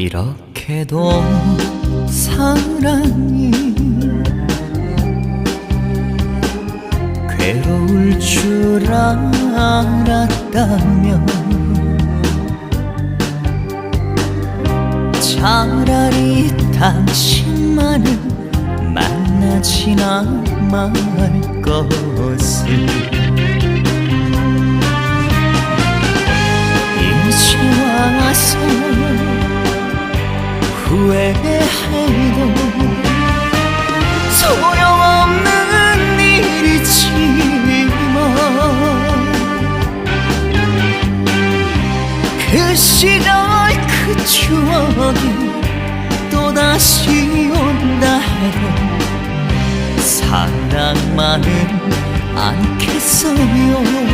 이렇게도 사랑이 괴로울 줄 알았다면 차라리 당신만을 만나지나 말 것을 후회해도 소용없는 일이지만 그 시절 그 추억이 또다시 온다 해도 사랑만은 않겠어요